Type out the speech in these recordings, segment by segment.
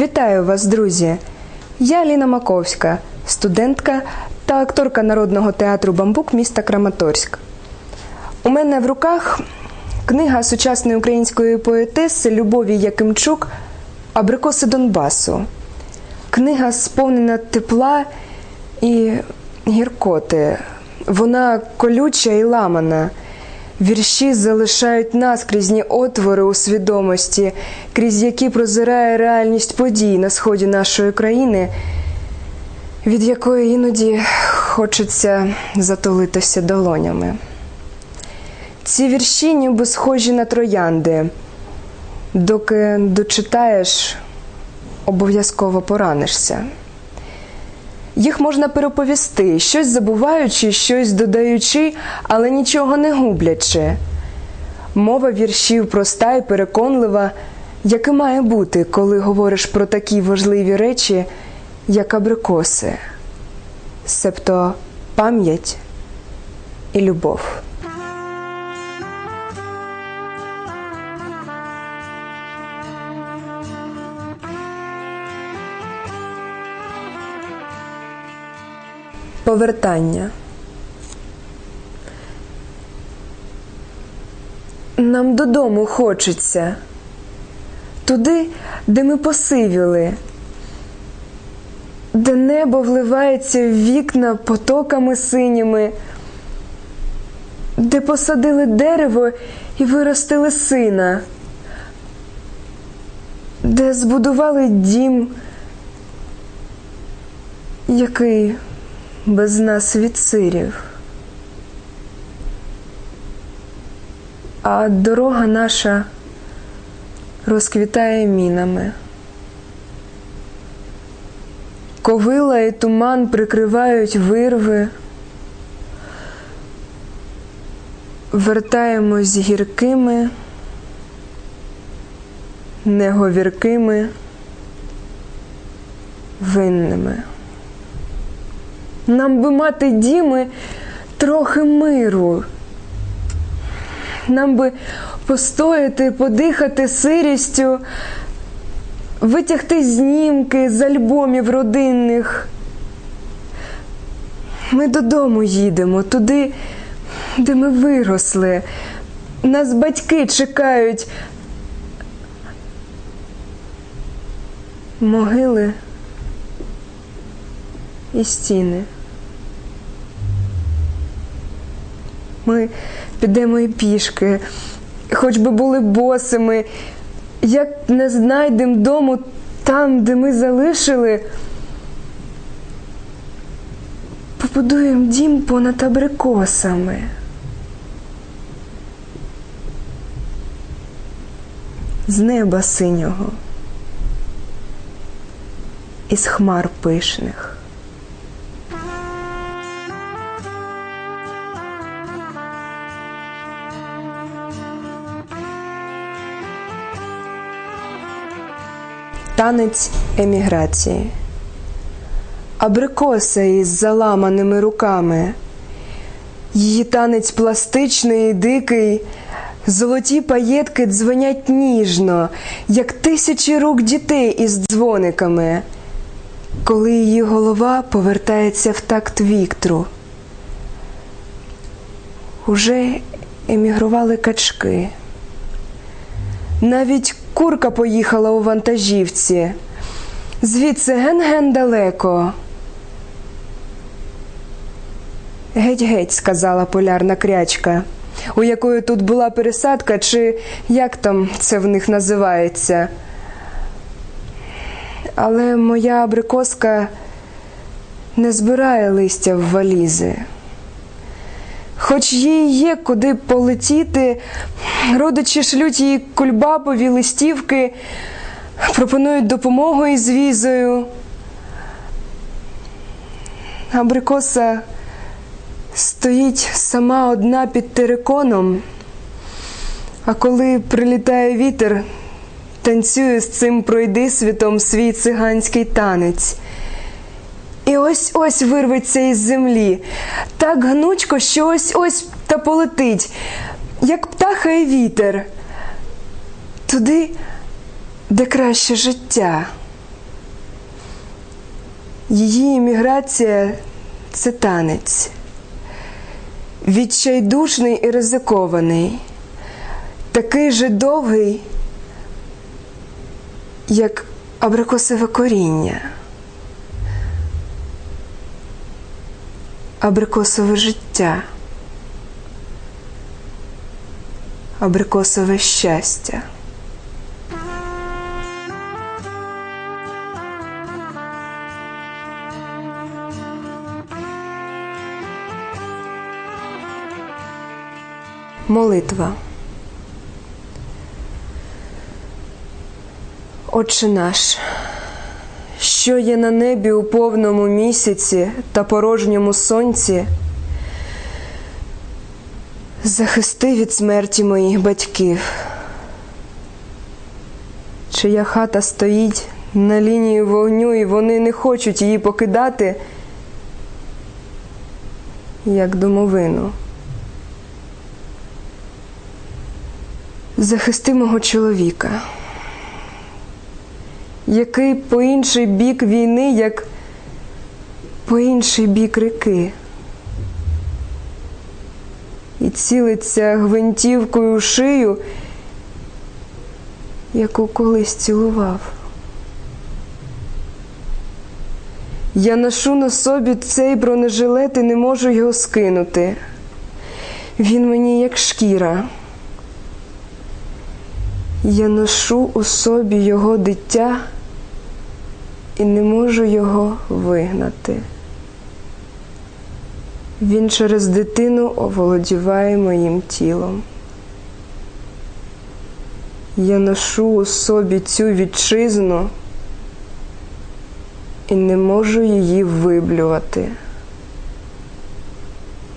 Вітаю вас, друзі! Я Ліна Маковська, студентка та акторка Народного театру Бамбук міста Краматорськ. У мене в руках книга сучасної української поетеси Любові Якимчук Абрикоси Донбасу. Книга сповнена тепла і гіркоти. Вона колюча і ламана. Вірші залишають наскрізні отвори у свідомості, крізь які прозирає реальність подій на сході нашої країни, від якої іноді хочеться затулитися долонями. Ці вірші ніби схожі на троянди. Доки дочитаєш, обов'язково поранишся. Їх можна переповісти, щось забуваючи, щось додаючи, але нічого не гублячи. Мова віршів проста і переконлива, як і має бути, коли говориш про такі важливі речі, як абрикоси, себто пам'ять і любов. Повертання. Нам додому хочеться, туди, де ми посивіли, де небо вливається в вікна потоками синіми, де посадили дерево і виростили сина, де збудували дім, який без нас відсирів. А дорога наша розквітає мінами. Ковила і туман прикривають вирви. Вертаємось гіркими, неговіркими, винними. Нам би мати діми трохи миру. Нам би постояти, подихати сирістю, витягти знімки з альбомів родинних. Ми додому їдемо, туди, де ми виросли. Нас батьки чекають. Могили і стіни. Ми підемо і пішки, хоч би були босими, як не знайдемо дому там, де ми залишили, побудуємо дім понад абрикосами. З неба синього, із хмар пишних. Танець еміграції. Абрикоса із заламаними руками. Її танець пластичний і дикий, золоті паєтки дзвонять ніжно, як тисячі рук дітей із дзвониками, коли її голова повертається в такт віктру. Уже емігрували качки. Навіть курка поїхала у вантажівці. Звідси ген-ген далеко. Геть-геть, сказала полярна крячка, у якої тут була пересадка, чи як там це в них називається. Але моя абрикоска не збирає листя в валізи. Хоч їй є куди полетіти, родичі шлють їй кульбабові листівки, пропонують допомогу із візою. Абрикоса стоїть сама одна під териконом, а коли прилітає вітер, танцює з цим пройди світом свій циганський танець. І ось ось вирветься із землі, так гнучко, що ось ось та полетить, як птаха і вітер, туди, де краще життя. Її імміграція це танець, відчайдушний і ризикований, такий же довгий, як абрикосове коріння, абрикосове життя, абрикосове щастя. Молитва. Отче наш, що є на небі у повному місяці та порожньому сонці, захисти від смерті моїх батьків. Чия хата стоїть на лінії вогню, і вони не хочуть її покидати, як домовину. Захисти мого чоловіка, який по інший бік війни, як по інший бік реки, і цілиться гвинтівкою шию, яку колись цілував. Я ношу на собі цей бронежилет і не можу його скинути. Він мені як шкіра. Я ношу у собі його дитя і не можу його вигнати. Він через дитину оволодіває моїм тілом. Я ношу у собі цю вітчизну і не можу її виблювати,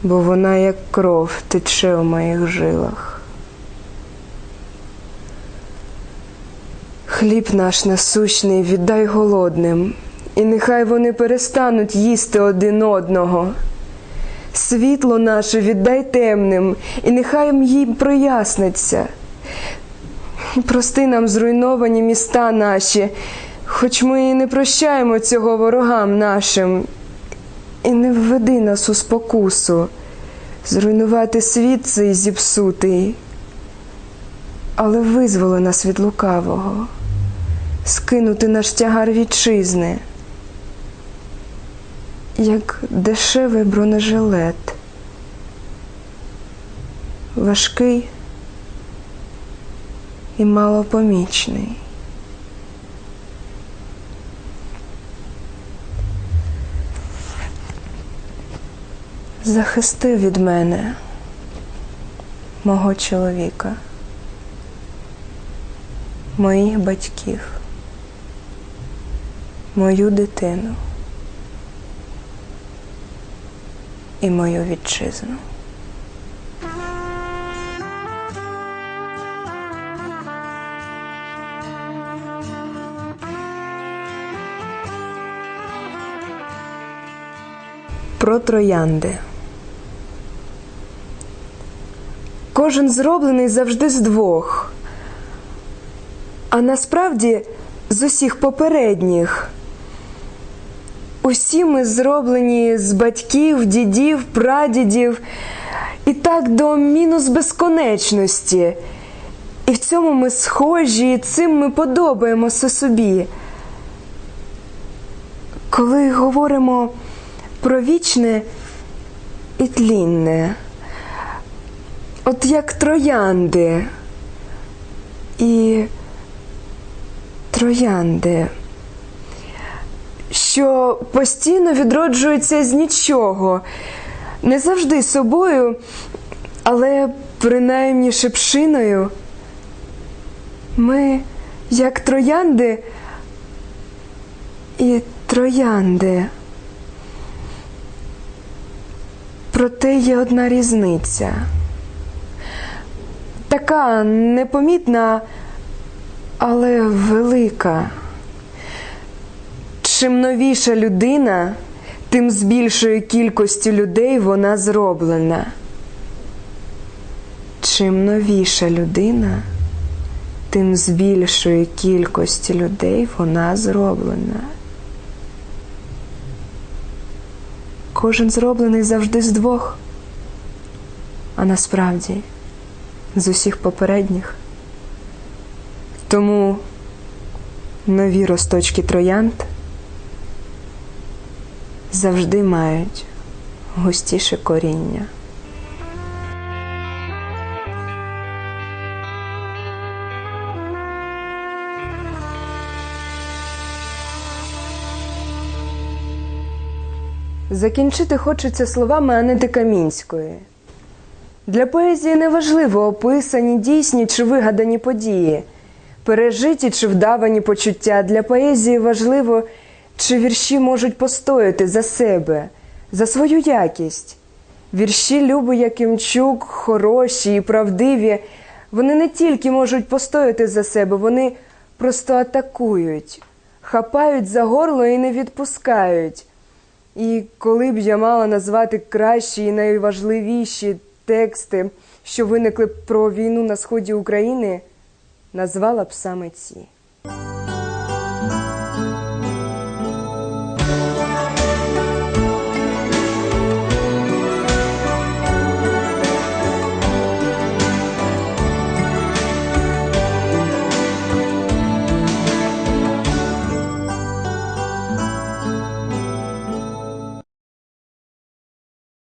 бо вона як кров тече у моїх жилах. Хліб наш насущний віддай голодним, і нехай вони перестануть їсти один одного. Світло наше віддай темним, і нехай їм проясниться. Прости нам зруйновані міста наші, хоч ми і не прощаємо цього ворогам нашим, і не введи нас у спокусу, зруйнувати світ цей зіпсутий, але визволи нас від лукавого скинути наш тягар вітчизни, як дешевий бронежилет, важкий і малопомічний. Захисти від мене мого чоловіка, моїх батьків мою дитину і мою вітчизну. Про троянди. Кожен зроблений завжди з двох, а насправді з усіх попередніх. Усі ми зроблені з батьків, дідів, прадідів, і так до мінус безконечності. І в цьому ми схожі, і цим ми подобаємося собі. Коли говоримо про вічне і тлінне, от як троянди і троянди що постійно відроджується з нічого, не завжди собою, але принаймні шепшиною. Ми, як троянди і троянди. Проте є одна різниця. Така непомітна, але велика. Чим новіша людина, тим з більшою кількістю людей вона зроблена. Чим новіша людина, тим з більшої кількості людей вона зроблена. кожен зроблений завжди з двох. А насправді з усіх попередніх. Тому нові росточки троянд завжди мають густіше коріння. Закінчити хочеться словами Анети Камінської. Для поезії не важливо описані, дійсні чи вигадані події, пережиті чи вдавані почуття. Для поезії важливо, чи вірші можуть постояти за себе, за свою якість. Вірші Люби Якимчук хороші і правдиві. Вони не тільки можуть постояти за себе, вони просто атакують, хапають за горло і не відпускають. І коли б я мала назвати кращі і найважливіші тексти, що виникли про війну на сході України, назвала б саме ці.